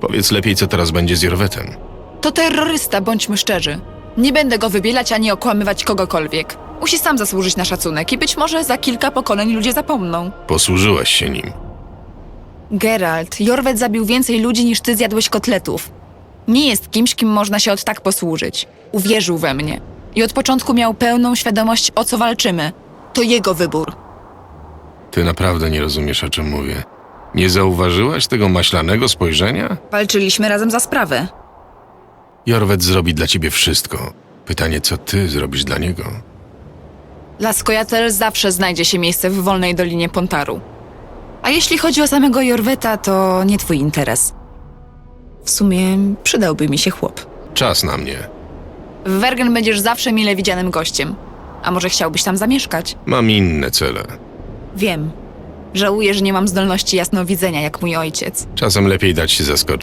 Powiedz lepiej, co teraz będzie z Jorwetem. To terrorysta, bądźmy szczerzy. Nie będę go wybielać ani okłamywać kogokolwiek. Musi sam zasłużyć na szacunek i być może za kilka pokoleń ludzie zapomną. Posłużyłaś się nim. Geralt, Jorwet zabił więcej ludzi niż ty zjadłeś kotletów. Nie jest kimś, kim można się od tak posłużyć. Uwierzył we mnie. I od początku miał pełną świadomość, o co walczymy. To jego wybór. Ty naprawdę nie rozumiesz, o czym mówię. Nie zauważyłaś tego maślanego spojrzenia? Walczyliśmy razem za sprawę. Jorwet zrobi dla ciebie wszystko. Pytanie, co ty zrobisz dla niego? Dla Skojatel zawsze znajdzie się miejsce w wolnej dolinie Pontaru. A jeśli chodzi o samego Jorweta, to nie twój interes. W sumie przydałby mi się chłop. Czas na mnie. W Wergen będziesz zawsze mile widzianym gościem. A może chciałbyś tam zamieszkać? Mam inne cele. Wiem. Żałuję, że nie mam zdolności jasnowidzenia jak mój ojciec. Czasem lepiej dać się zaskoczyć.